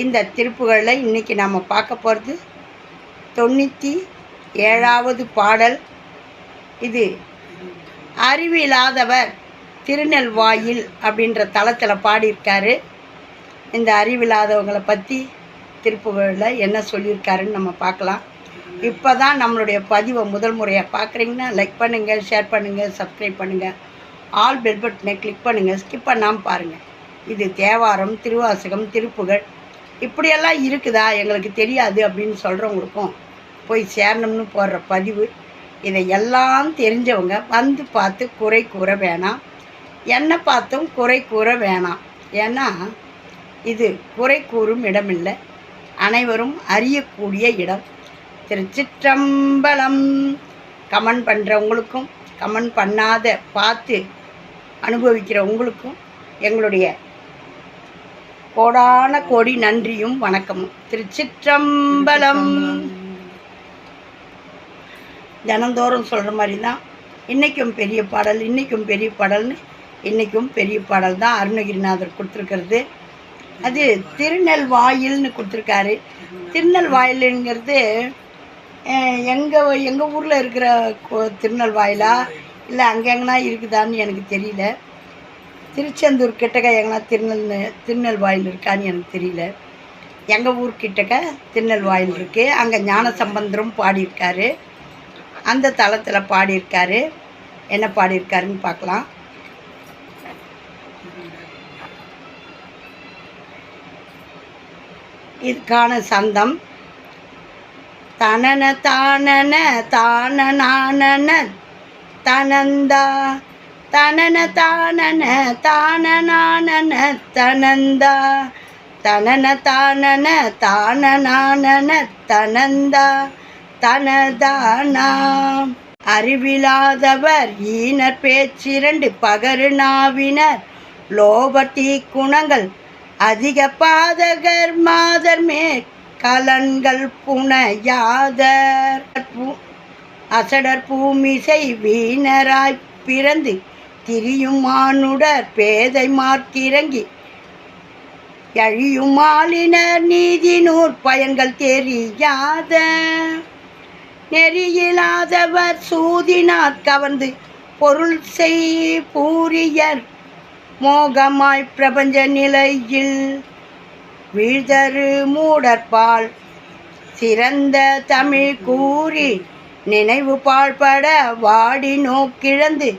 இந்த திருப்புகளில் இன்றைக்கி நாம் பார்க்க போகிறது தொண்ணூற்றி ஏழாவது பாடல். இது அறிவில்லாதவர் திருநெல்வாயில் அப்படின்ற தளத்தில் பாடியிருக்காரு. இந்த அறிவில்லாதவங்களை பற்றி திருப்புகளில் என்ன சொல்லியிருக்காருன்னு நம்ம பார்க்கலாம். இப்போ தான் நம்மளுடைய பதிவை முதல் முறையாக பார்க்குறீங்கன்னா லைக் பண்ணுங்கள் ஷேர் பண்ணுங்கள் சப்ஸ்கிரைப் பண்ணுங்கள் ஆல் பெல் பட்டனை கிளிக் பண்ணுங்கள் ஸ்கிப் பண்ணாமல் பாருங்கள் இது தேவாரம் திருவாசகம் திருப்புகழ். இப்படியெல்லாம் இருக்குதா? எங்களுக்கு தெரியாது அப்படின்னு சொல்கிறவங்களுக்கும் போய் சேரணும்னு போடுற பதிவு. இதை எல்லாம் தெரிஞ்சவங்க வந்து பார்த்து குறை கூற வேணாம். என்னை பார்த்தும் குறை கூற வேணாம். ஏன்னா இது குறை கூறும் இடமில்லை. அனைவரும் அறியக்கூடிய இடம். திருச்சிற்றம்பலம். கமெண்ட் பண்ணுறவங்களுக்கும் கமெண்ட் பண்ணாத பார்த்து அனுபவிக்கிறவங்களுக்கும் எங்களுடைய கோடான கோடி நன்றியும் வணக்கமும் திருச்சிற்றம்பலம். தினந்தோறும் சொல்கிற மாதிரி தான் இன்றைக்கும் பெரிய பாடல் இன்றைக்கும் பெரிய பாடல்னு இன்றைக்கும் பெரிய பாடல் தான் அருணகிரிநாதர் கொடுத்துருக்கிறது. அது திருநெல்வாயில்னு கொடுத்துருக்காரு. திருநெல்வாயிலுங்கிறது எங்கள் எங்கள் ஊரில் இருக்கிற கோ- திருநெல்வாயிலா? இல்லை அங்கே எங்கன்னா இருக்குதான்னு எனக்கு தெரியல. திருச்செந்தூர் கிட்டக்க எங்கன்னா திருநெல் திருநெல்வாயில் இருக்கான்னு எனக்கு தெரியல. எங்கள் ஊர் கிட்டக்க திருநெல்வாயில் இருக்குது அங்கே ஞான சம்பந்தரும் பாடியிருக்காரு. அந்த தளத்தில் பாடியிருக்காரு. என்ன பாடியிருக்காருன்னு பார்க்கலாம். இதுக்கான சந்தம். தனன தானன தானனானன தனந்தா தனன தானன தானனானன தனந்தா. தனன தானன தானனானன தனந்தா. தனதானா. அறிவிலாதவர் ஈனர் பேச்சிரண்டு பகரு நாவினர் லோபத்தீ குணங்கள் அதிக பாதகர் மாதர் மேற் கலன்கள் புனையாதர். பூ- அசடர் பூமிசை வீணராய் பிறந்து திரியும் மானுடர் பேதை மார்க்கிறங்கி எழியும் மாலினர் நீதி நூற் பயன்கள் தெரியாத நெறியிலாதவர் சூதினார் கவர்ந்து பொருள் செய் பூரியர் மோகமாய் பிரபஞ்ச நிலையில் வீழ்தரு மூடற்பால். சிறந்த தமிழ் கூறி நினைவு பாழ்பட வாடி நோக்கிழந்து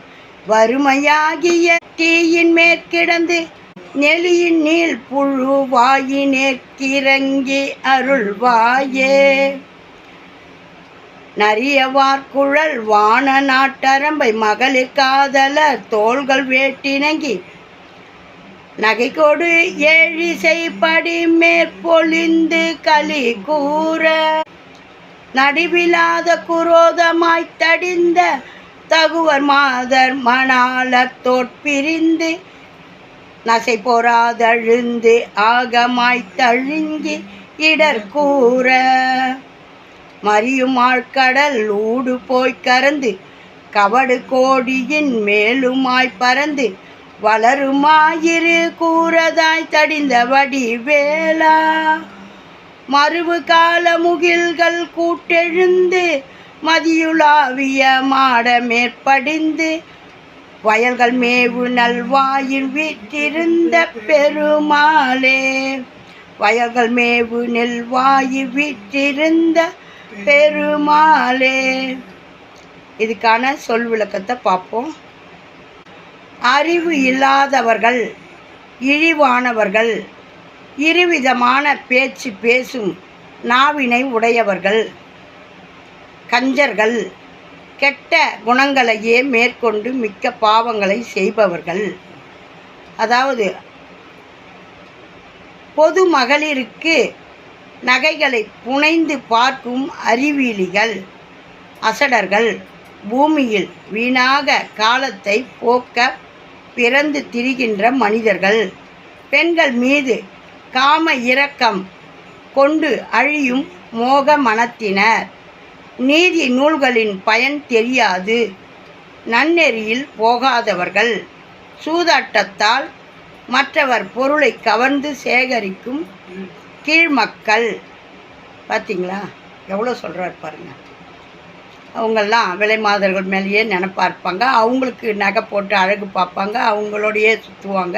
வறுமையாகிய தீயின் மேற்கிடந்து நெளியின் நீள் புழுவாயினேற்கிறங்கி அருள்வாயே. நரியவார்குழல் வான நாட்டரம்பை மகளிர் காதலர் தோள்கள் வேட்டினங்கி நகை கொடு ஏழிசை படி மேற்பொழிந்து களி கூற நடுவிலாத குரோதமாய்த் தடிந்த தகுவர் மாதர் மணாலத்தோற்பிரிந்து நசை பொறாதழுந்து ஆகமாய் தழுங்கி இடர் கூற. மறியும் ஆழ்கடல் ஊடு போய்க் கறந்து கவடு கோடியின் மேலுமாய் பறந்து வளருமாயிரு கூறதாய் தடிந்த வடிவேலா. மறுவு கால முகில்கள் கூட்டெழுந்து மதியுலாவிய மாட மேற்படிந்து வயல்கள் மேவு நல்வாயில் வீட்டிருந்த பெருமாளே. வயல்கள் மேவு நெல்வாயில் வீட்டிருந்த பெருமாளே. இதுக்கான சொல் விளக்கத்தை பார்ப்போம். அறிவு இல்லாதவர்கள் இழிவானவர்கள் இருவிதமான பேச்சு பேசும் நாவினை உடையவர்கள். கஞ்சர்கள் கெட்ட குணங்களையே மேற்கொண்டு மிக்க பாவங்களை செய்பவர்கள். அதாவது பொது மகளிருக்கு நகைகளை புனைந்து பார்க்கும் அறிவியலிகள் அசடர்கள் பூமியில் வீணாக காலத்தை போக்க பிறந்து திரிகின்ற மனிதர்கள். பெண்கள் மீது காம இரக்கம் கொண்டு அழியும் மோக மனத்தினர். நீதி நூல்களின் பயன் தெரியாது. நன்னெறியில் போகாதவர்கள் சூதாட்டத்தால் மற்றவர் பொருளை கவர்ந்து சேகரிக்கும் கீழ்மக்கள் பார்த்தீங்களா எவ்வளோ சொல்கிறார் பாருங்கள் அவங்கெல்லாம் விலை மாதர்கள் மேலேயே நினப்பா இருப்பாங்க. அவங்களுக்கு நகை போட்டு அழகு பார்ப்பாங்க. அவங்களோடையே சுற்றுவாங்க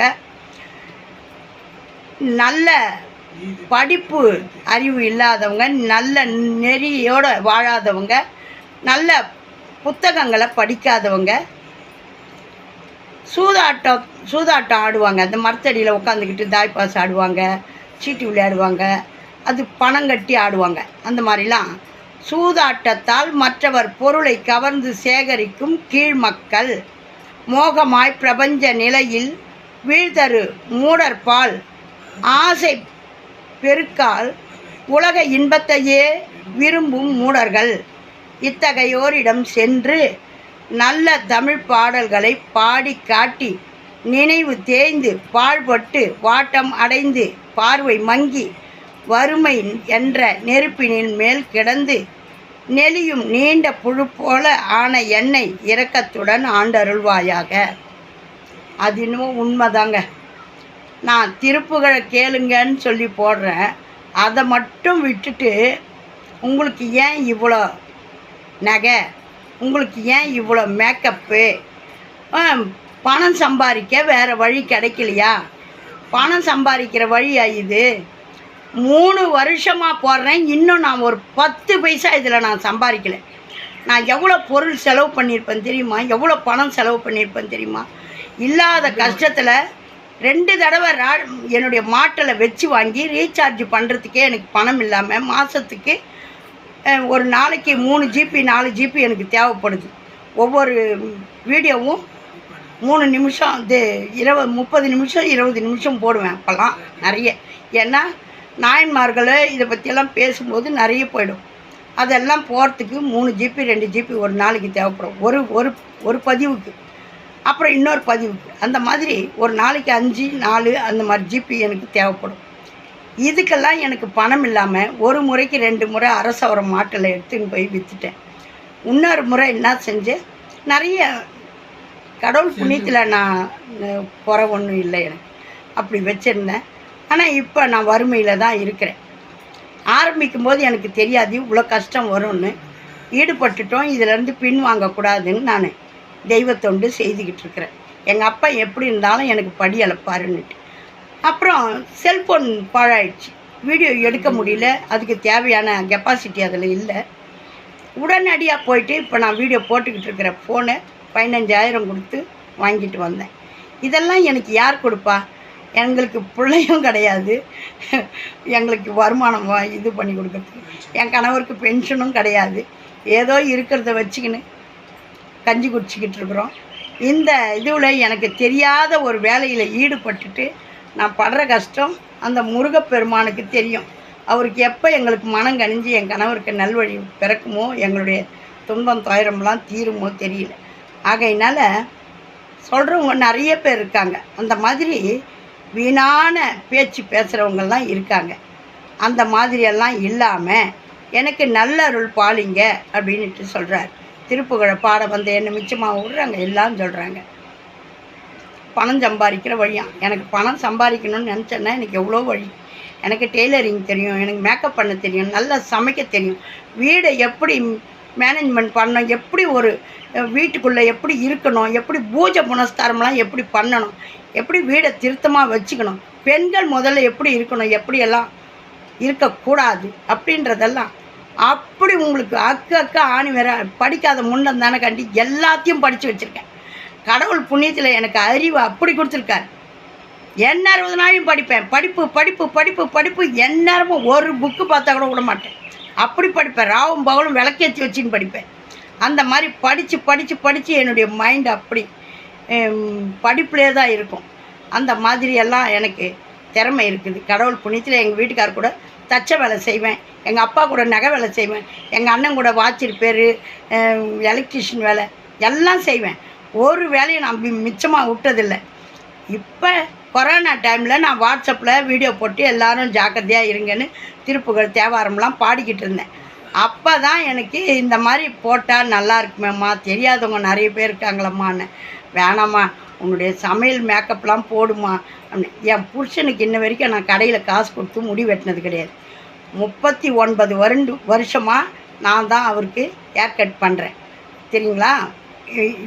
நல்ல படிப்பு அறிவு இல்லாதவங்க நல்ல நெறியோடு வாழாதவங்க நல்ல புத்தகங்களை படிக்காதவங்க சூதாட்டம் சூதாட்டம் ஆடுவாங்க. அந்த மரத்தடியில் உட்காந்துக்கிட்டு தாய்ப்பாஸ் ஆடுவாங்க சீட்டு விளையாடுவாங்க அது பணம் கட்டி ஆடுவாங்க. அந்த மாதிரிலாம் சூதாட்டத்தால் மற்றவர் பொருளை கவர்ந்து சேகரிக்கும் கீழ் மக்கள். மோகமாய் பிரபஞ்ச நிலையில் வீழ்தரு மூடற்பால் ஆசை பெருக்கால் உலக இன்பத்தையே விரும்பும் மூடர்கள். இத்தகையோரிடம் சென்று நல்ல தமிழ் பாடல்களை பாடி காட்டி நினைவு தேய்ந்து பாழ்பட்டு வாட்டம் அடைந்து பார்வை மங்கி வறுமை என்ற நெருப்பினின் மேல் கிடந்து நெளியும் நீண்ட புழு போல ஆன எண்ணெய் இரக்கத்துடன் ஆண்டருள்வாயாக. அது இன்னமும் உண்மைதாங்க. நான் திருப்புகழை கேளுங்கன்னு சொல்லி போடுறேன். அதை மட்டும் விட்டுட்டு உங்களுக்கு ஏன் இவ்வளோ நகை? உங்களுக்கு ஏன் இவ்வளோ மேக்கப்பு பணம் சம்பாதிக்க வேறு வழி கிடைக்கலையா? பணம் சம்பாதிக்கிற வழியா இது? மூணு வருஷமாக போடுறேன். இன்னும் நான் ஒரு பத்து பைசா இதில் நான் சம்பாதிக்கல. நான் எவ்வளோ பொருள் செலவு பண்ணியிருப்பேன் தெரியுமா? எவ்வளோ பணம் செலவு பண்ணியிருப்பேன் தெரியுமா? இல்லாத கஷ்டத்தில் ரெண்டு தடவை ரா என்னுடைய மாட்டில் வச்சு வாங்கி ரீசார்ஜ் பண்ணுறதுக்கே எனக்கு பணம் இல்லாமல் மாதத்துக்கு ஒரு நாளைக்கு மூணு ஜிபி நாலு ஜிபி எனக்கு தேவைப்படுது. ஒவ்வொரு வீடியோவும் மூணு நிமிஷம் இது இருபது முப்பது நிமிஷம் இருபது நிமிஷம் போடுவேன் அப்போல்லாம் நிறைய. ஏன்னா நாயன்மார்களை இதை பற்றியெல்லாம் பேசும்போது நிறைய போயிடும். அதெல்லாம் போகிறதுக்கு மூணு ஜிபி ரெண்டு ஜிபி ஒரு நாளைக்கு தேவைப்படும். ஒரு ஒரு ஒரு பதிவுக்கு. அப்புறம் இன்னொரு பதிவுக்கு அந்த மாதிரி ஒரு நாளைக்கு அஞ்சு நாலு அந்த மாதிரி ஜிபி எனக்கு தேவைப்படும். இதுக்கெல்லாம் எனக்கு பணம் இல்லாமல் ஒரு முறைக்கு ரெண்டு முறை அரசவரம் மாட்டில் எடுத்துன்னு போய் விற்றுட்டேன் இன்னொரு முறை என்ன செஞ்சேன்? நிறைய கடவுள் புண்ணியத்தில் நான் குறை ஒன்றும் இல்லை எனக்கு. அப்படி வச்சுருந்தேன். ஆனால் இப்போ நான் வறுமையில் தான் இருக்கிறேன். ஆரம்பிக்கும் போது எனக்கு தெரியாது. இவ்வளோ கஷ்டம் வரும்னு. ஈடுபட்டுட்டோம். இதிலேருந்து பின் வாங்கக்கூடாதுன்னு நான். தெய்வத்தொண்டு செய்துக்கிட்டு இருக்கிறேன். எங்கள் அப்பா எப்படி இருந்தாலும் எனக்கு படி அளப்பாருன்னுட்டு அப்புறம் செல்ஃபோன் பாழாயிடுச்சு. வீடியோ எடுக்க முடியல. அதுக்கு தேவையான கெப்பாசிட்டி அதில் இல்லை. உடனடியாக போயிட்டு இப்போ நான் வீடியோ போட்டுக்கிட்டு இருக்கிற ஃபோனை பதினஞ்சாயிரம் கொடுத்து வாங்கிட்டு வந்தேன். இதெல்லாம் எனக்கு யார் கொடுப்பா? எங்களுக்கு பிள்ளையும் கிடையாது. எங்களுக்கு வருமானம் இது பண்ணி கொடுக்குறதுக்கு. என் கணவருக்கு பென்ஷனும் கிடையாது. ஏதோ இருக்கிறத வச்சுக்கின்னு கஞ்சி குடிச்சிக்கிட்டு இருக்கிறோம். இந்த இதுவில் எனக்கு தெரியாத ஒரு வேலையில் ஈடுபட்டுட்டு நான் படுற கஷ்டம் அந்த முருகப்பெருமானுக்கு தெரியும். அவருக்கு எப்போ எங்களுக்கு மனம் கணிஞ்சு என் கணவருக்கு நல்வழி பிறக்குமோ எங்களுடைய துன்பம் துயரம்லாம் தீருமோ தெரியல. ஆகையினால சொல்கிறவங்க நிறைய பேர் இருக்காங்க. அந்த மாதிரி வீணான பேச்சு பேசுகிறவங்கெல்லாம் இருக்காங்க. அந்த மாதிரியெல்லாம் இல்லாமல் எனக்கு நல்ல அருள் பாலிங்க அப்படின்ட்டு சொல்கிறார் திருப்புகழை பாட வந்து என்ன மிச்சமாக விடுறாங்க எல்லாம் சொல்கிறாங்க பணம் சம்பாதிக்கிற வழியாம் எனக்கு பணம் சம்பாதிக்கணும்னு நினச்சேன்னா எனக்கு எவ்வளோ வழி? எனக்கு டெய்லரிங் தெரியும் எனக்கு மேக்கப் பண்ண தெரியும் நல்லா சமைக்க தெரியும். வீடை எப்படி மேனேஜ்மெண்ட் பண்ணணும் எப்படி ஒரு வீட்டுக்குள்ளே எப்படி இருக்கணும் எப்படி பூஜை புனஸ்காரம்லாம் எப்படி பண்ணணும் எப்படி வீடை திருத்தமாக வச்சுக்கணும் பெண்கள் முதல்ல எப்படி இருக்கணும் எப்படியெல்லாம் இருக்கக்கூடாது அப்படின்றதெல்லாம் அப்படி உங்களுக்கு அக்கு அக்கா ஆணி வேற படிக்காத முன்னம் தானே கண்டி எல்லாத்தையும் படித்து வச்சுருக்கேன். கடவுள் புண்ணியத்தில் எனக்கு அறிவு அப்படி கொடுத்துருக்காரு. எந்நேரம் நாளையும் படிப்பேன். படிப்பு படிப்பு படிப்பு படிப்பு எந்நேரமும் ஒரு புக்கு பார்த்தா கூட விட மாட்டேன். அப்படி படிப்பேன். ராவும் பகலும் விளக்கேற்றி வச்சுன்னு படிப்பேன். அந்த மாதிரி படித்து படித்து படித்து என்னுடைய மைண்ட் அப்படி படிப்பிலே தான் இருக்கும். அந்த மாதிரியெல்லாம் எனக்கு திறமை இருக்குது. கடவுள் புண்ணியத்தில் எங்கள் வீட்டுக்கார் கூட தச்ச வேலை செய்வேன். எங்கள் அப்பா கூட நகை வேலை செய்வேன். எங்கள் அண்ணன் கூட வாட்ச் ரிப்பேரு எலக்ட்ரிஷியன் வேலை எல்லாம் செய்வேன். ஒரு வேலையை நான் மிச்சமாக விட்டதில்லை. இப்போ கொரோனா டைமில் நான் வாட்ஸ்அப்பில் வீடியோ போட்டு எல்லாரும் ஜாக்கிரதையாக இருங்கன்னு திருப்புகள் தேவாரம்லாம் பாடிக்கிட்டு இருந்தேன். அப்போ தான் எனக்கு இந்த மாதிரி போட்டால் நல்லா இருக்குமேம்மா தெரியாதவங்க நிறைய பேர் இருக்காங்களம்மான்னு. வேணாம்மா உன்னுடைய சமையல் மேக்கப்லாம் போடுமா? அப்படின்னு. என் புருஷனுக்கு இன்ன வரைக்கும் நான் கடையில் காசு கொடுத்து முடி வெட்டினது கிடையாது. முப்பத்தி ஒன்பது வருண்டு வருஷமாக நான் தான் அவருக்கு ஹேர் கட் பண்ணுறேன் சரிங்களா?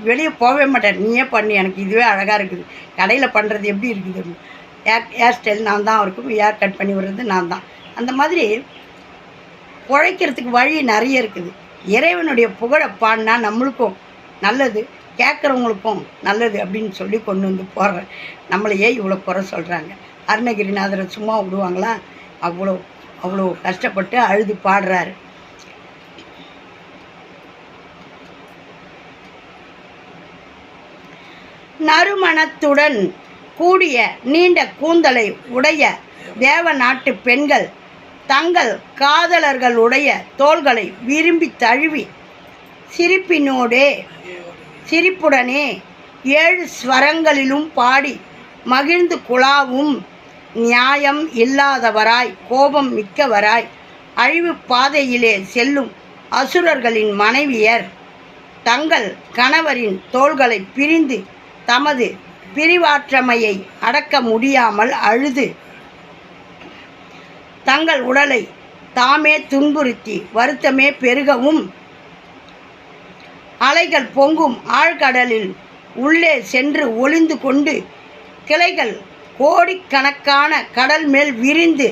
வெளியே போகவே மாட்டேன். நீயே பண்ணு எனக்கு இதுவே அழகாக இருக்குது. கடையில் பண்ணுறது எப்படி இருக்குது? ஹேர் ஹேர் ஸ்டைல் நான் தான் அவருக்கு ஹேர் கட் பண்ணி விடுறது நான் தான். அந்த மாதிரி உழைக்கிறதுக்கு வழி நிறைய இருக்குது. இறைவனுடைய புகழை பாடினா நம்மளுக்கும் நல்லது. கேட்குறவங்களுக்கும் நல்லது அப்படின்னு சொல்லி கொண்டு வந்து போடுறேன் நம்மளையே இவ்வளோ குறை சொல்கிறாங்க அருணகிரிநாதரை சும்மா விடுவாங்களா? அவ்வளோ அவ்வளோ கஷ்டப்பட்டு அழுது பாடுறாரு. நறுமணத்துடன் கூடிய நீண்ட கூந்தலை உடைய தேவ நாட்டு பெண்கள் தங்கள் காதலர்களுடைய தோள்களை விரும்பி தழுவி சிரிப்பினோடே சிரிப்புடனே ஏழு ஸ்வரங்களிலும் பாடி மகிழ்ந்து குழாவும் நியாயம் இல்லாதவராய் கோபம் மிக்கவராய் அழிவு பாதையிலே செல்லும் அசுரர்களின் மனைவியர். தங்கள் கணவரின் தோள்களை பிரிந்து தமது பிரிவாற்றமையை அடக்க முடியாமல் அழுது தங்கள் உடலை தாமே துன்புறுத்தி வருத்தமே பெருகவும் அலைகள் பொங்கும் ஆழ்கடலில் உள்ளே சென்று ஒளிந்து கொண்டு கிளைகள் கோடிக்கணக்கான கடல் மேல் விரிந்து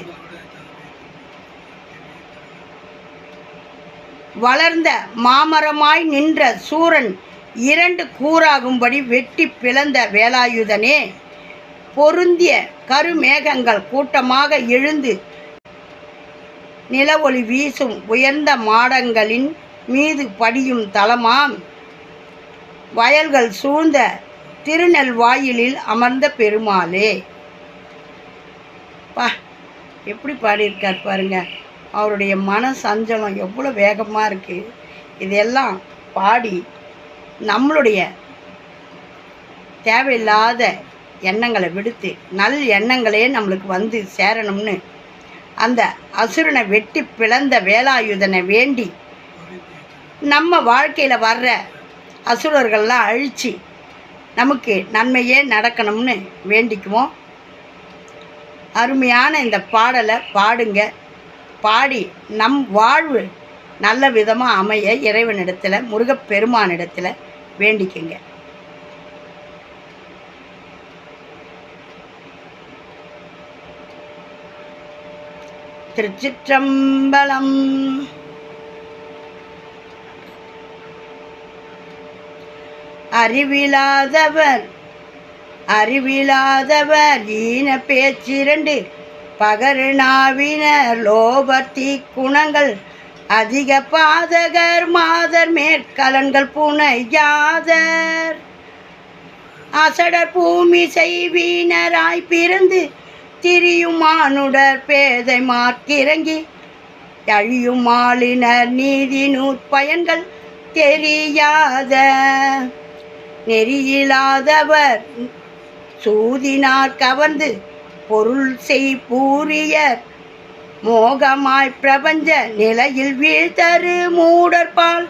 வளர்ந்த மாமரமாய் நின்ற சூரன் இரண்டு கூறாகும்படி வெட்டி பிளந்த வேலாயுதனே. பொருந்திய கருமேகங்கள் கூட்டமாக எழுந்து நிலவொளி வீசும் உயர்ந்த மாடங்களின் மீது படியும் தலமாம் வயல்கள் சூழ்ந்த திருநெல்வாயிலில் அமர்ந்த பெருமாளே. பா எப்படி பாடியிருக்கார் பாருங்க. அவருடைய மன சஞ்சலம் எவ்வளோ வேகமாக இருக்குது இதெல்லாம் பாடி நம்மளுடைய தேவையில்லாத எண்ணங்களை விடுத்து நல் எண்ணங்களே நம்மளுக்கு வந்து சேரணும்னு அந்த அசுரனை வெட்டி பிளந்த வேலாயுதனை வேண்டி நம்ம வாழ்க்கையில் வர்ற அசுரர்கள்லாம் அழித்து நமக்கு நன்மையே நடக்கணும்னு வேண்டிக்குவோம். அருமையான இந்த பாடலை பாடுங்க. பாடி நம் வாழ்வு நல்ல விதமாக அமைய இறைவனிடத்தில் முருகப்பெருமானிடத்தில் வேண்டிக்குங்க. திருச்சிற்றம்பலம் அறிவிலாதவர். அறிவிலாதவர். ஈன பேச்சிரண்டு. பகருணாவினர் லோபர்த்தி குணங்கள் அதிக பாதகர். மாதர் மேற்கலன்கள் புனையாதர். அசடர் பூமி செய்வீனராய் பிறந்து திரியும் மானுடர் பேதை மாற்றிறங்கி அழியும் நீதி நூற்பயன்கள் தெரியாத. நெறியில்லாதவர் சூதினார் கவர்ந்து பொருள் செய் பூரியர். மோகமாய் பிரபஞ்ச நிலையில் வீழ்த்தரு மூடற்பால்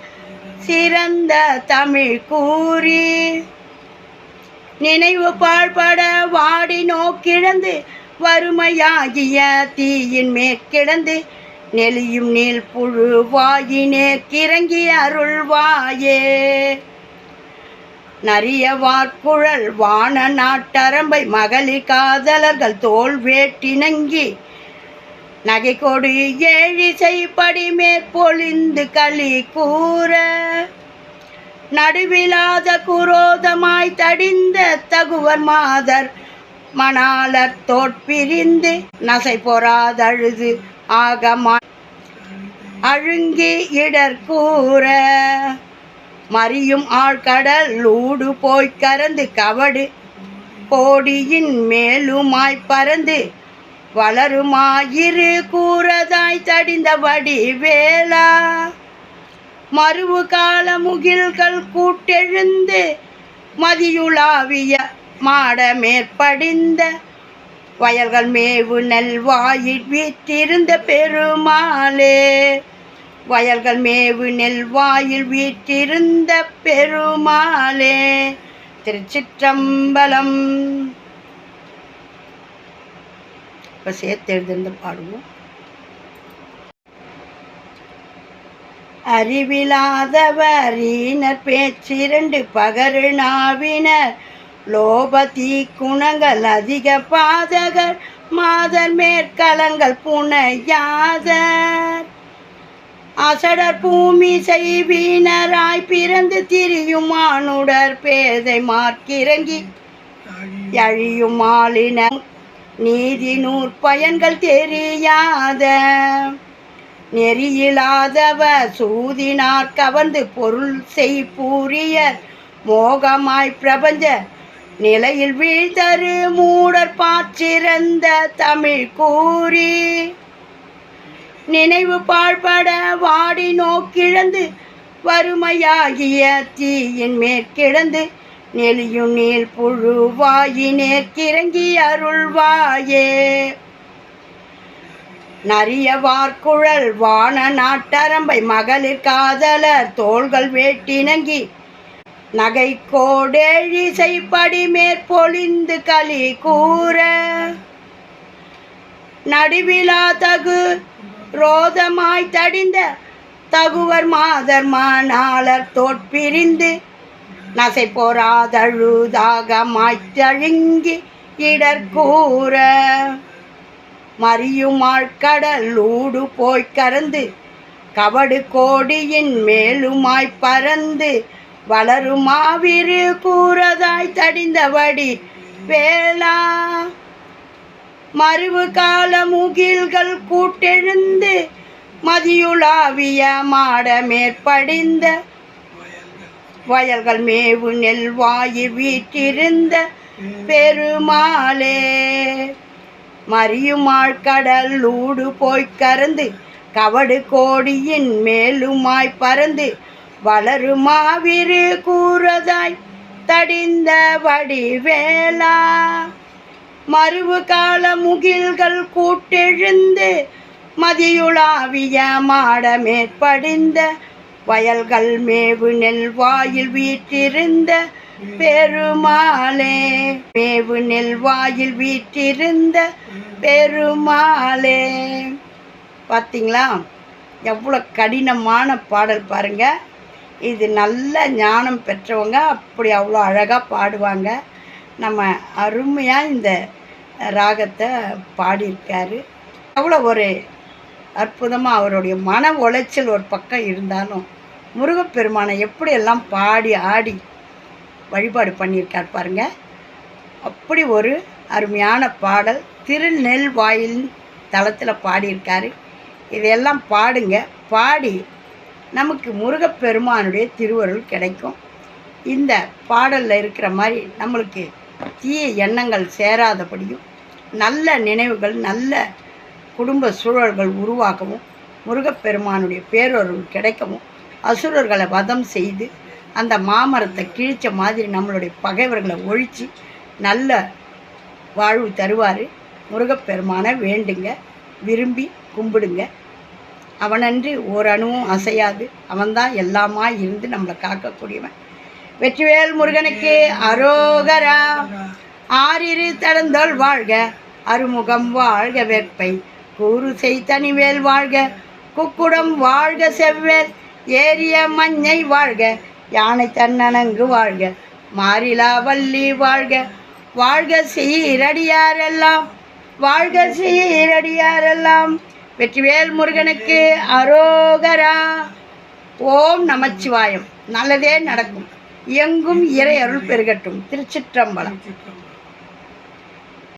சிறந்த தமிழ் கூறி. நினைவு பாழ்பட வாடி நோக்கிழந்து வறுமையாகிய தீயின் மேற்கிடந்து நெளியும் நீள் புழு வாயினே கிறங்கி அருள்வாயே. நரிய வார்குழல் வான நாட்டரம்பை மகளிர் காதலர்கள் தோல் வேட்டிணங்கி நகை கொடு ஏழிசை படி மேற்பொழிந்து களி கூற நடுவிலாத குரோதமாய் தடிந்த தகுவர் மாதர் மணாலர் தோற்பிரிந்து நசை பொறாதழுது ஆகமா அழுங்கி இடர் கூற. மறியும் ஆழ்கடல் லூடு போய்க் கறந்து கவடு. கோடியின் மேலுமாய் பறந்து வளருமாயிரு கூறதாய் தடிந்தபடி வேளா. மறுவு கால முகில்கள் கூட்டெழுந்து மதியுலாவிய மாட மேற்படிந்த வயல்கள் மேவு நெல்வாயில் வீற்றிருந்த பெருமாளே. வயல்கள் மேவு நெல் வாயில் வீற்றிருந்த பெருமாளே திருச்சிற்றம்பலம். இப்போ சேர்த்து எழுதிருந்து பாடுவோம். அறிவிலாதவரீனர் பேச்சிரண்டு பகரு நாவினர் லோபதி குணங்கள் அதிக பாதகர் மாதர் மேற்கலங்கள் புனையாதர். அசடர் பூமி செய்வீனராய் பிறந்து திரியும் மானுடர் பேதை மார்க்கிறங்கி. அழியும் மாலின நீதி நூற் பயன்கள் தெரியாத நெறியிலாதவ சூதினார் கவர்ந்து பொருள் செய் மோகமாய் பிரபஞ்ச நிலையில் வீழ்தரு மூடர் பாச்சிறந்த தமிழ் கூறி. நினைவு பாழ்பட வாடி நோக்கிழந்து வறுமையாகிய தீயின் மேற்கிழந்து நெளியும் நீள் புழுவாயி நேர்க்கிறங்கி அருள்வாயே. நரிய வார்குழல் வான நாட்டரம்பை மகளிர் காதலர் தோள்கள் வேட்டினங்கி நகை கோடேழிசைப்படி மேற்பொழிந்து களி கூற. நடுவிலா தகு ரோதமாய் தடிந்த தகுவர் மாதர் மானாளர் தோற்பிரிந்து நசை போராதழுதாக இடர் இடர்கூற. மறியுமாள் கடல் ஊடு போய்க் கறந்து கவடு கோடியின் மேலுமாய் பறந்து வளருமாவிரு கூறதாய் தடிந்தபடி வேளா மறுவு கால முகில்கள் கூட்டெழுந்து மதியுலாவிய மாட மேற்படிந்த வயல்கள் மேவு நெல்வாயு வீற்றிருந்த பெருமாளே. மறியுமாள் கடல் ஊடு போய்க் கறந்து கவடு கோடியின் மேலுமாய் பறந்து வளருமாவிரு கூறதாய் தடிந்த வடிவேலா. மறுவு கால முகில்கள் கூட்டெழுந்து மதியுலாவிய மாட மேற்படிந்த வயல்கள் மேவு நெல் வாயில் வீற்றிருந்த பெருமாளே. மேவு நெல்வாயில் வீற்றிருந்த பெருமாளே. பார்த்தீங்களா எவ்வளோ கடினமான பாடல் பாருங்க. இது நல்ல ஞானம் பெற்றவங்க அப்படி அவ்வளோ அழகாக பாடுவாங்க. நம்ம அருமையாக இந்த ராகத்தை பாடியிருக்காரு. அவ்வளோ ஒரு அற்புதமாக அவருடைய மன உளைச்சல் ஒரு பக்கம் இருந்தாலும் முருகப்பெருமானை எப்படியெல்லாம் பாடி ஆடி வழிபாடு பண்ணியிருக்கார் பாருங்க. அப்படி ஒரு அருமையான பாடல் திருநெல்வாயில் தளத்தில் பாடியிருக்காரு. இதையெல்லாம் பாடுங்க. பாடி நமக்கு முருகப்பெருமானுடைய திருவருள் கிடைக்கும். இந்த பாடலில் இருக்கிற மாதிரி நம்மளுக்கு தீய எண்ணங்கள் சேராதபடியும் நல்ல நினைவுகள் நல்ல குடும்ப சூழல்கள் உருவாகவும் முருகப்பெருமானுடைய பேரொருள் கிடைக்கவும் அசுரர்களை வதம் செய்து அந்த மாமரத்தை கிழிச்ச மாதிரி நம்மளுடைய பகைவர்களை ஒழித்து நல்ல வாழ்வு தருவார். முருகப்பெருமானை வேண்டுங்க விரும்பி கும்பிடுங்க. அவனன்றி ஓரணுவும் அசையாது. அவன்தான் எல்லாமா இருந்து நம்மளை காக்கக்கூடியவன். வெற்றிவேல் முருகனுக்கு அரோகரா. ஆறிரு தடந்தோள் வாழ்க அருமுகம் வாழ்க வெப்பை கூறு செய் தனிவேல் வாழ்க குக்குடம் வாழ்க செவ்வேல். ஏரிய மஞ்சை வாழ்க யானை தன்னணங்கு வாழ்க. மாறிலா வள்ளி வாழ்க வாழ்க சீரடியாரெல்லாம். வாழ்க சீரடியாரெல்லாம் வெற்றிவேல் முருகனுக்கு அரோகரா. ஓம் நமச்சிவாயம். நல்லதே நடக்கும். எங்கும் இறை அருள் பெருகட்டும். திருச்சிற்றம்பலம்.